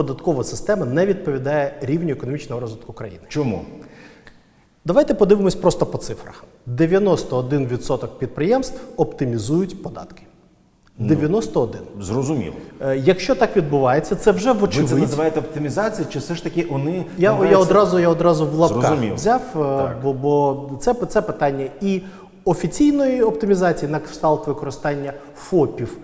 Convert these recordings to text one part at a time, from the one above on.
Податкова система не відповідає рівню економічного розвитку країни. Чому? Давайте подивимось просто по цифрах: 91% підприємств оптимізують податки. 91. Зрозуміло. Е, Якщо так відбувається, це вже Ви це називаєте оптимізацією, чи все ж таки вони Я, я одразу я одразу в лапках Зрозумів. взяв, е, Так. бо, бо це, це питання і офіційної оптимізації на кшталт використання ФОПів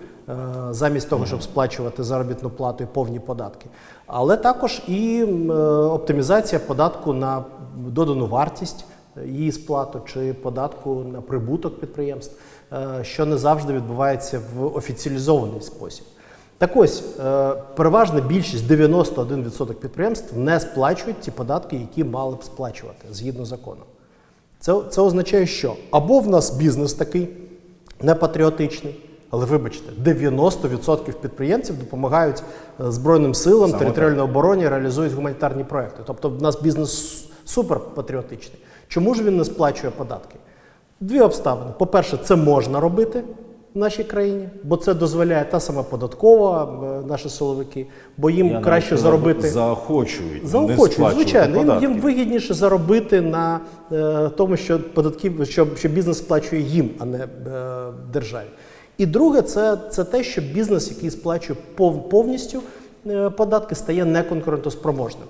замість того, щоб сплачувати заробітну плату і повні податки, але також і е, оптимізація податку на додану вартість е, її сплату чи податку на прибуток підприємств, е, що не завжди відбувається в офіціалізований спосіб. Так ось, е, переважна більшість 91% підприємств не сплачують ті податки, які мали б сплачувати згідно закону. Це, це означає, що або в нас бізнес такий непатріотичний, але вибачте, 90% підприємців допомагають е, Збройним силам, Саме територіальній обороні, реалізують гуманітарні проекти. Тобто в нас бізнес с- суперпатріотичний. Чому ж він не сплачує податки? Дві обставини. По-перше, це можна робити в нашій країні, бо це дозволяє та сама податкова, е, наші силовики, бо їм Я краще заробити. Заохочують. Заохочують, звичайно. Їм, їм вигідніше заробити на е, тому, що податків, що, що бізнес сплачує їм, а не е, державі. І друге, це, це те, що бізнес, який сплачує пов, повністю е, податки, стає неконкурентоспроможним.